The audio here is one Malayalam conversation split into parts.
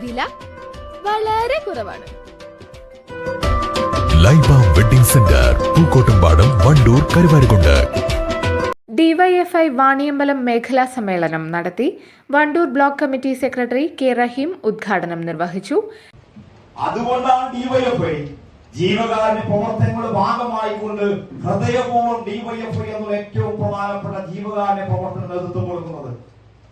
വില വളരെ കുറവാണ്. Laiba wedding centre Pookkottumpadam Wandoor Karuvarakundu. DYFI Vaniyambalam മേഖലാ സമ്മേളനം നടത്തി Wandoor block committee secretary K Rahim ഉദ്ഘാടനം നിർവഹിച്ചു. അതുകൊണ്ടാണ് ഡിവൈഎഫ്ഐ ജീവകാരുണ്യ പ്രവർത്തനങ്ങളുടെ ഭാഗമായിക്കൊണ്ട് ഹൃദയപൂർവം ഡിവൈഎഫ്ഐ എന്നുള്ള ഏറ്റവും പ്രധാനപ്പെട്ട ജീവകാരുണ്യ പ്രവർത്തന നേതൃത്വം കൊടുക്കുന്നത്.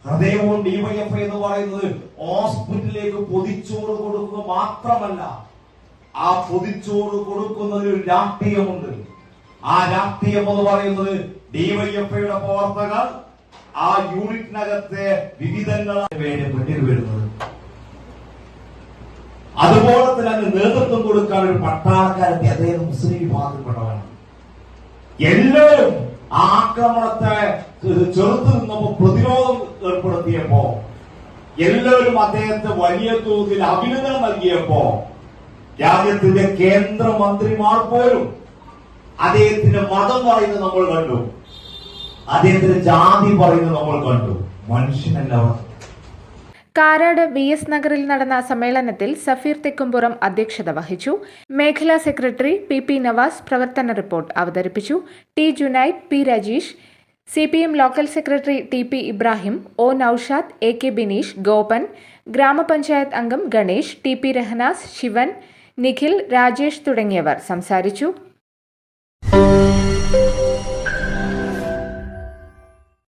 ഹൃദയപൂർവം ഡിവൈഎഫ് എന്ന് പറയുന്നത് ഹോസ്പിറ്റലിലേക്ക് പൊതിച്ചോറ് കൊടുക്കുക മാത്രമല്ല ആ പൊതിച്ചോറ് കൊടുക്കുന്നതിൽ ഒരു രാഷ്ട്രീയമുണ്ട്. ആ രാഷ്ട്രീയം എന്ന് പറയുന്നത് ഡിവൈഎഫ്ഐയുടെ പ്രവർത്തകർ ആ യൂണിറ്റിനകത്തെ വിവിധങ്ങളായ പേര് മുന്നിൽ വരുന്നത് അതുപോലെ തന്നെ അതിന് നേതൃത്വം കൊടുക്കാൻ ഒരു പട്ടാളക്കാരത്തെ അദ്ദേഹം മുസ്ലിം വിഭാഗത്തിൽപ്പെട്ടവരാണ് എല്ലാവരും ആക്രമണത്തെ ചെറുത്ത് നിന്നപ്പോ പ്രതിരോധം ഏർപ്പെടുത്തിയപ്പോ എല്ലാവരും അദ്ദേഹത്തെ വലിയ തോതിൽ അഭിനന്ദനം നൽകിയപ്പോ രാജ്യത്തിന്റെ കേന്ദ്രമന്ത്രിമാർ പോലും അദ്ദേഹത്തിന്റെ മതം പറയുന്നത് നമ്മൾ കണ്ടു. അദ്ദേഹത്തിന്റെ ജാതി പറയുന്നത് നമ്മൾ കണ്ടു. മനുഷ്യനല്ല കാരാട് വി എസ് നഗറിൽ നടന്ന സമ്മേളനത്തിൽ സഫീർ തെക്കുംപുറം അധ്യക്ഷത വഹിച്ചു. മേഖലാ സെക്രട്ടറി പി പി നവാസ് പ്രവർത്തന റിപ്പോർട്ട് അവതരിപ്പിച്ചു. T Junaid P Rajeesh C P M local secretary T P Ibrahim O Noushad A K Bineesh Gopan ഗ്രാമപഞ്ചായത്ത് അംഗം ഗണേഷ് ടി പി രഹനാസ് ശിവൻ നിഖിൽ രാജേഷ് തുടങ്ങിയവർ സംസാരിച്ചു.